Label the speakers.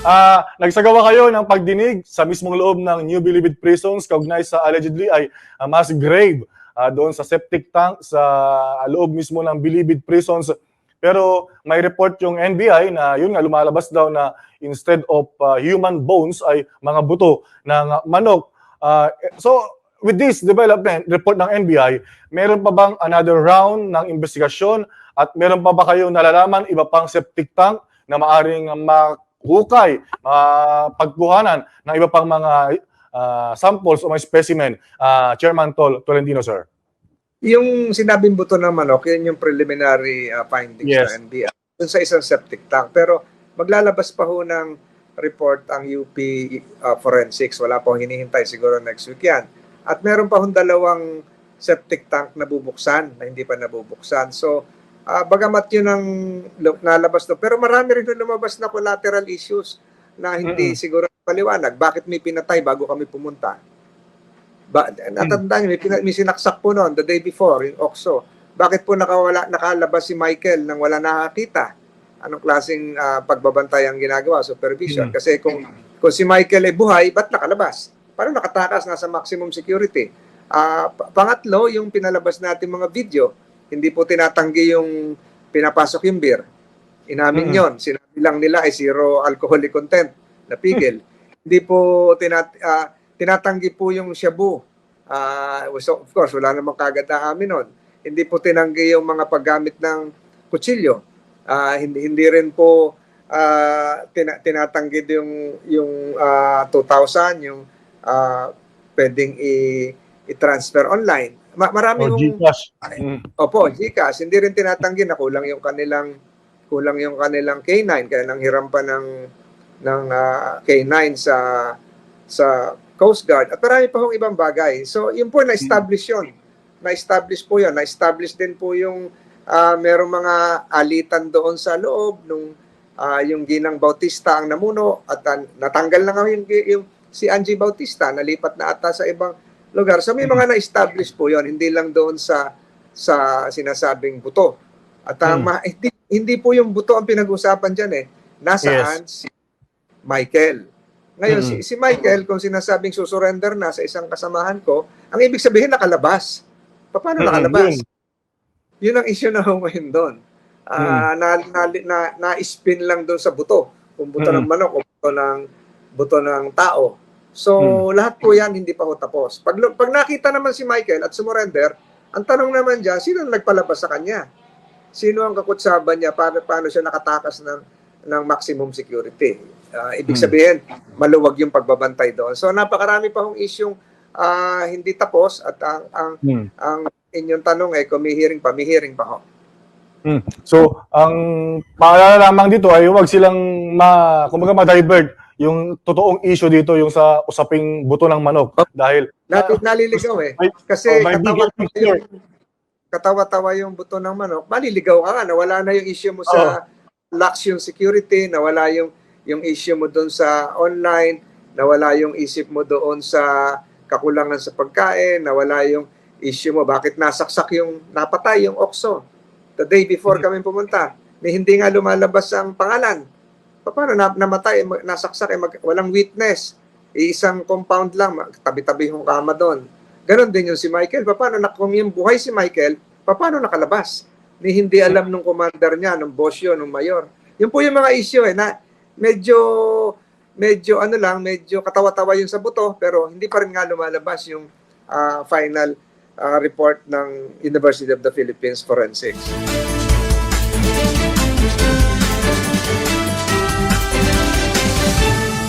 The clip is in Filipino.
Speaker 1: Ah, nagsagawa kayo ng pagdinig sa mismong loob ng New Bilibid Prisons kaugnay sa allegedly ay ah, mass grave ah, doon sa septic tank sa loob mismo ng Bilibid Prisons. Pero may report yung NBI na yun nga lumalabas daw na instead of ah, human bones ay mga buto ng manok. Ah, so with this development report ng NBI, meron pa bang another round ng investigasyon at meron pa ba kayo nalalaman iba pang septic tank na maaring mahukay, uh, pagkuhanan ng iba pang mga ah, samples o mga specimen, Ah, Chairman Tol Tolentino, sir?
Speaker 2: Yung sinabing buto ng manok, yun yung preliminary uh, findings
Speaker 1: Yes.
Speaker 2: ng NBI. Dun sa isang septic tank. Pero maglalabas pa ho ng report ang UP uh, Forensics. Wala ho hinihintay siguro next week yan. At meron pa hong dalawang septic tank na bubuksan na hindi pa nabubuksan. So, ah, bagamat yun ang nalabas to. Pero marami rin lumabas na collateral issues na hindi siguro paliwanag. Bakit may pinatay bago kami pumunta? Ba, natandaan niyo, may, pina- may sinaksak po noon the day before, yung OXO. Bakit po nakawala, nakalabas si Michael nang wala nakakita? Anong klaseng ah, pagbabantay ang ginagawa, supervision?
Speaker 1: Mm.
Speaker 2: Kasi kung, kung si Michael ay buhay, ba't nakalabas? Parang nakatakas, nasa maximum security. Pa- pangatlo, yung pinalabas natin mga video, hindi po tinatanggi yung pinapasok yung beer. Inamin
Speaker 1: Mm.
Speaker 2: yon Sinabi lang nila ay zero alcoholic content na pigil. hindi po tinat, ah, tinatanggi po yung shabu. Ah, so of course, wala namang kagad na amin nun. Hindi po tinanggi yung mga paggamit ng kutsilyo. Ah, hindi, hindi rin po ah, tina, tinatanggi yung, yung ah, 2,000, yung ah, pwedeng i- i-transfer online. Ma- marami
Speaker 1: O
Speaker 2: hong-
Speaker 1: Gcash? Mm.
Speaker 2: Opo, GCash. Hindi rin tinatanggi na kulang yung kanilang kulang yung kanilang K9 kaya nang hiram pa ng ng ah, K9 sa sa Coast Guard at marami pa hong ibang bagay. So, yun po na-establish yun. Na-establish po yun. Na-establish din po yung ah, merong mga alitan doon sa loob nung ah, yung Ginang Bautista ang namuno at ah, natanggal na nga yung, yung si Angie Bautista, nalipat na ata sa ibang lugar. So may mga na-establish po yon hindi lang doon sa sa sinasabing buto. At ang
Speaker 1: Hmm.
Speaker 2: ma- hindi, hindi po yung buto ang pinag-usapan diyan eh. Nasaan si Michael? Ngayon,
Speaker 1: Mm.
Speaker 2: si, si Michael, kung sinasabing susurrender na sa isang kasamahan ko, ang ibig sabihin nakalabas. Paano
Speaker 1: Mm,
Speaker 2: nakalabas?
Speaker 1: yun.
Speaker 2: Yun ang issue na ho ngayon doon. Ah, na, na, na, na-spin lang doon sa buto. Kung buto
Speaker 1: Mm.
Speaker 2: ng manok o buto ng, buto ng tao. So, lahat po yan hindi pa ho tapos. Pag, pag nakita naman si Michael at sumurrender, ang tanong naman dyan, sino ang nagpalabas sa kanya? Sino ang kakutsaban niya? Paano, paano siya nakatakas ng, ng maximum security? Ah, ibig
Speaker 1: Hmm.
Speaker 2: sabihin, maluwag yung pagbabantay doon. So, napakarami pa hong isyong ah, hindi tapos at ang, ang,
Speaker 1: Mm.
Speaker 2: ang inyong tanong ay may hearing pa, may hearing pa ho.
Speaker 1: Mm. So, ang paalala lamang dito ay huwag silang ma, kumbaga ma-divert yung totoong issue dito yung sa usaping buto ng manok. Dahil
Speaker 2: Nali- naliligaw eh. Kasi
Speaker 1: oh,
Speaker 2: katawa-tawa yung, katawa-tawa yung buto ng manok, maliligaw ka nga, nawala na yung issue mo sa lax yung security, nawala yung, yung issue mo doon sa online, nawala yung isip mo doon sa kakulangan sa pagkain, nawala yung issue mo, bakit nasaksak yung, napatay yung okso. The day before kami pumunta, may hindi nga lumalabas ang pangalan. Paano na, namatay, ma- nasaksak, eh, mag- walang witness. Isang compound lang, tabi-tabi yung kama doon. Ganon din yung si Michael. Paano na yung buhay si Michael, paano nakalabas? Ni hindi alam nung commander niya, nung boss yun, nung mayor. Yun po yung mga issue eh, na medyo, medyo ano lang, medyo katawa-tawa yung sa buto, pero hindi pa rin nga lumalabas yung ah, final ah, report ng University of the Philippines Forensics.